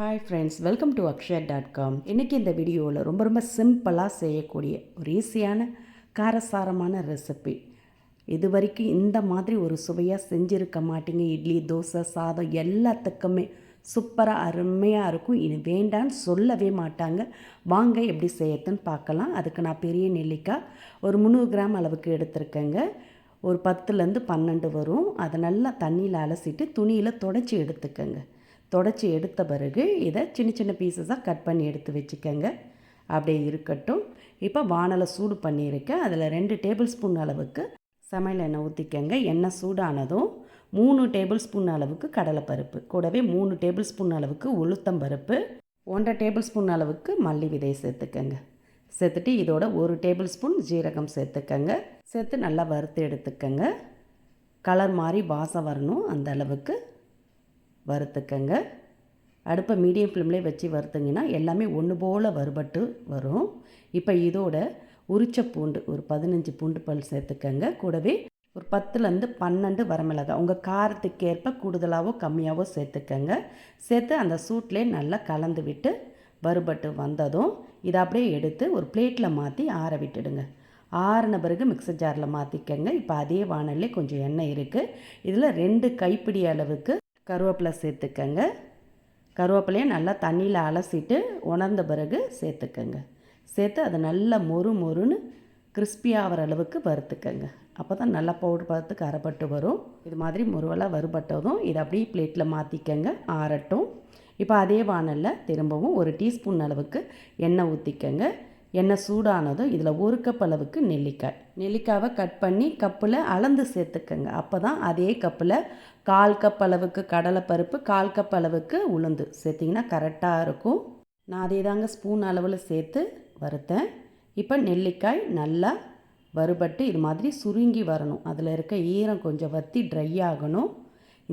Hi friends welcome to Akshaya dot com இன்றைக்கி இந்த வீடியோவில் ரொம்ப ரொம்ப சிம்பிளாக செய்யக்கூடிய ஒரு ஈஸியான காரசாரமான ரெசிபி இது வரைக்கும் இந்த மாதிரி ஒரு சுவையாக செஞ்சுருக்க மாட்டீங்க. இட்லி தோசை சாதம் எல்லாத்துக்குமே சூப்பராக அருமையாக இருக்கும். இது வேண்டான்னு சொல்லவே மாட்டாங்க. வாங்க எப்படி செய்யறதுன்னு பார்க்கலாம். அதுக்கு நான் பெரிய நெல்லிக்காய் ஒரு முந்நூறு கிராம் அளவுக்கு எடுத்திருக்கேங்க. ஒரு பத்துலேருந்து பன்னெண்டு வரும். அதை நல்லா தண்ணியில் அலசிட்டு துணியில் தொடச்சி எடுத்துக்கங்க. தொடச்சி எடுத்த பிறகு இதை சின்ன சின்ன பீசஸாக கட் பண்ணி எடுத்து வச்சுக்கோங்க. அப்படியே இருக்கட்டும். இப்போ வானலை சூடு பண்ணியிருக்கேன் அதில் ரெண்டு டேபிள் ஸ்பூன் அளவுக்கு சமையல் எண்ணெய் ஊற்றிக்கங்க எண்ணெய் சூடானதும் மூணு டேபிள் ஸ்பூன் அளவுக்கு கடலைப்பருப்பு கூடவே மூணு டேபிள் ஸ்பூன் அளவுக்கு உளுத்தம் பருப்பு ஒன்றரை டேபிள் ஸ்பூன் அளவுக்கு மல்லி விதை சேர்த்துக்கங்க. சேர்த்துட்டு இதோட ஒரு டேபிள் ஸ்பூன் ஜீரகம் சேர்த்துக்கங்க. சேர்த்து நல்லா வறுத்து எடுத்துக்கங்க. கலர் மாதிரி வாசம் வரணும் அந்த அளவுக்கு. வறுத்துக்கங்க. அடுப்பை மீடியம் ஃப்ளேம்லேயே வச்சு வறுத்துங்கன்னா எல்லாமே ஒன்று போல் வறுபட்டு வரும். இப்போ இதோட உரிச்ச பூண்டு ஒரு பதினஞ்சு பூண்டு பல் சேர்த்துக்கங்க. கூடவே ஒரு பத்துலேருந்து பன்னெண்டு வரமிளகாய் உங்கள் காரத்துக்கு ஏற்ப கூடுதலாகவோ கம்மியாகவோ சேர்த்துக்கங்க. சேர்த்து அந்த சூட்லேயே நல்லா கலந்து விட்டு வறுபட்டு வந்ததும் இதை அப்படியே எடுத்து ஒரு பிளேட்டில் மாற்றி ஆற விட்டுடுங்க. ஆறின பிறகு மிக்சர் ஜாரில் மாற்றிக்கங்க இப்போ அதே வானல்லே கொஞ்சம் எண்ணெய் இருக்குது இதில் ரெண்டு கைப்பிடி அளவுக்கு கருவேப்பிலை சேர்த்துக்கங்க. கருவேப்பிலையை நல்லா தண்ணியில் அலசிட்டு உணர்ந்த பிறகு சேர்த்துக்கங்க. சேர்த்து அதை நல்லா மொறு மொறுன்னு கிறிஸ்பி ஆகிற அளவுக்கு வறுத்துக்கங்க. அப்போ தான் நல்லா பவுடர் பார்த்துக்கு அரைப்பட்டு வரும். இது மாதிரி முருவலாக வறுபட்டதும் இதை அப்படியே பிளேட்டில் மாற்றிக்கங்க ஆறட்டும். இப்போ அதே வானலில் திரும்பவும் ஒரு டீஸ்பூன் அளவுக்கு எண்ணெய் ஊற்றிக்கங்க எண்ணெய் சூடானதும் இதில் ஒரு கப் அளவுக்கு நெல்லிக்காய். நெல்லிக்காவை கட் பண்ணி கப்பில் அளந்து சேர்த்துக்கங்க. அப்போ தான் அதே கப்பில் கால் கப் அளவுக்கு கடலைப்பருப்பு கால் கப் அளவுக்கு உளுந்து சேர்த்திங்கன்னா கரெக்டாக இருக்கும். நான் அதே தாங்க ஸ்பூன் அளவில் சேர்த்து வறுத்தேன். இப்போ நெல்லிக்காய் நல்லா வறுபட்டு இது மாதிரி சுருங்கி வரணும். அதில் இருக்க ஈரம் கொஞ்சம் வற்றி ட்ரை ஆகணும்.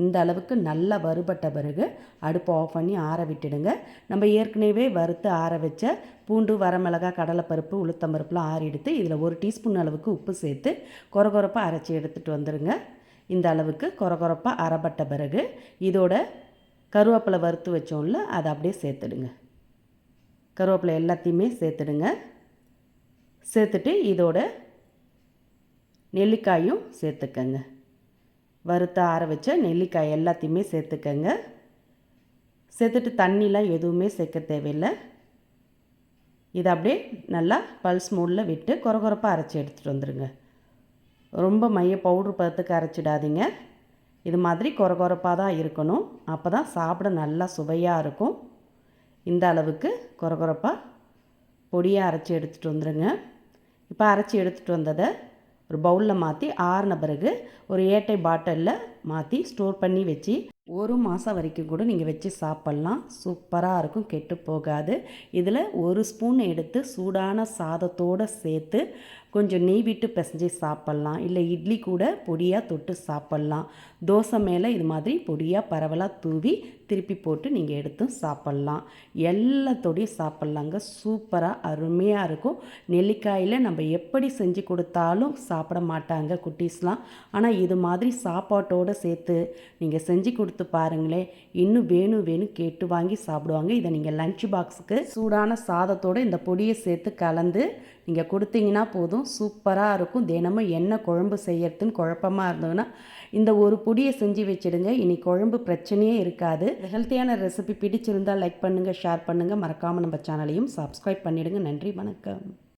இந்த அளவுக்கு நல்லா வறுபட்ட பிறகு அடுப்பை ஆஃப் பண்ணி ஆற விட்டுடுங்க. நம்ம ஏற்கனவே வறுத்து ஆற வச்ச பூண்டு வரமிளகா கடலைப்பருப்பு உளுத்தம்பருப்புலாம் ஆறி எடுத்து இதில் ஒரு டீஸ்பூன் அளவுக்கு உப்பு சேர்த்து கொரகொரப்பாக அரைச்சி எடுத்துகிட்டு வந்துடுங்க இந்த அளவுக்கு கொரகொரப்பாக அரைப்பட்ட பிறகு இதோட கருவேப்பிலை வறுத்து வச்சோம்ல அதை அப்படியே சேர்த்துடுங்க. கருவேப்பிலை எல்லாத்தையுமே சேர்த்துடுங்க. சேர்த்துட்டு இதோட நெல்லிக்காயும் சேர்த்துக்கங்க. வறுத்த ஆற வச்ச நெல்லிக்காய் எல்லாத்தையுமே சேர்த்துக்கங்க. சேர்த்துட்டு தண்ணிலாம் எதுவுமே சேர்க்க தேவையில்லை. இதை அப்படியே நல்லா பல்ஸ் மூடில் விட்டு குறகுறப்பாக அரைச்சி எடுத்துகிட்டு வந்துடுங்க ரொம்ப மைய பவுட்ரு பதத்துக்கு அரைச்சிடாதீங்க. இது மாதிரி குறகுறப்பாக தான் இருக்கணும். அப்போ தான் சாப்பிட நல்லா சுவையாக இருக்கும். இந்த அளவுக்கு குறகுறப்பாக பொடியாக அரைச்சி எடுத்துகிட்டு வந்துடுங்க இப்போ அரைச்சி எடுத்துகிட்டு வந்ததை ஒரு பவுலில் மாற்றி ஆறின பிறகு ஒரு ஏட்டை பாட்டிலில் மாற்றி ஸ்டோர் பண்ணி வச்சு ஒரு மாதம் வரைக்கும் கூட நீங்கள் வச்சு சாப்பிட்லாம். சூப்பராக இருக்கும். கெட்டு போகாது. இதில் ஒரு ஸ்பூன் எடுத்து சூடான சாதத்தோடு சேர்த்து கொஞ்சம் நெய் விட்டு பிசைஞ்சு சாப்பிட்லாம். இல்லை இட்லி கூட பொடியாக தொட்டு சாப்பிட்லாம். தோசை மேலே இது மாதிரி பொடியாக பரவலாக தூவி திருப்பி போட்டு நீங்கள் எடுத்தும் சாப்பிட்லாம். எல்லாத்தோடையும் சாப்பிட்லாங்க. சூப்பராக அருமையாக இருக்கும். நெல்லிக்காயில் நம்ம எப்படி செஞ்சு கொடுத்தாலும் சாப்பிட மாட்டாங்க குட்டீஸ்லாம். ஆனால் இது மாதிரி சாப்பாட்டோடு சேர்த்து நீங்கள் செஞ்சு கொடுத்து பாருங்களேன். இன்னும் வேணும் வேணும் கேட்டு வாங்கி சாப்பிடுவாங்க. இதை நீங்கள் லஞ்ச் பாக்ஸுக்கு சூடான சாதத்தோடு இந்த பொடியை சேர்த்து கலந்து நீங்கள் கொடுத்தீங்கன்னா போதும். சூப்பராக இருக்கும். தினமும் என்ன குழம்பு செய்யறதுன்னு குழப்பமாக இருந்ததுன்னா இந்த ஒரு பொடியை செஞ்சு வச்சுடுங்க. இனி குழம்பு பிரச்சனையே இருக்காது. ஹெல்த்தியான ரெசிபி பிடிச்சிருந்தால் லைக் பண்ணுங்கள் ஷேர் பண்ணுங்கள் மறக்காமல் நம்ம சேனலையும் சப்ஸ்கிரைப் பண்ணிவிடுங்க நன்றி வணக்கம்.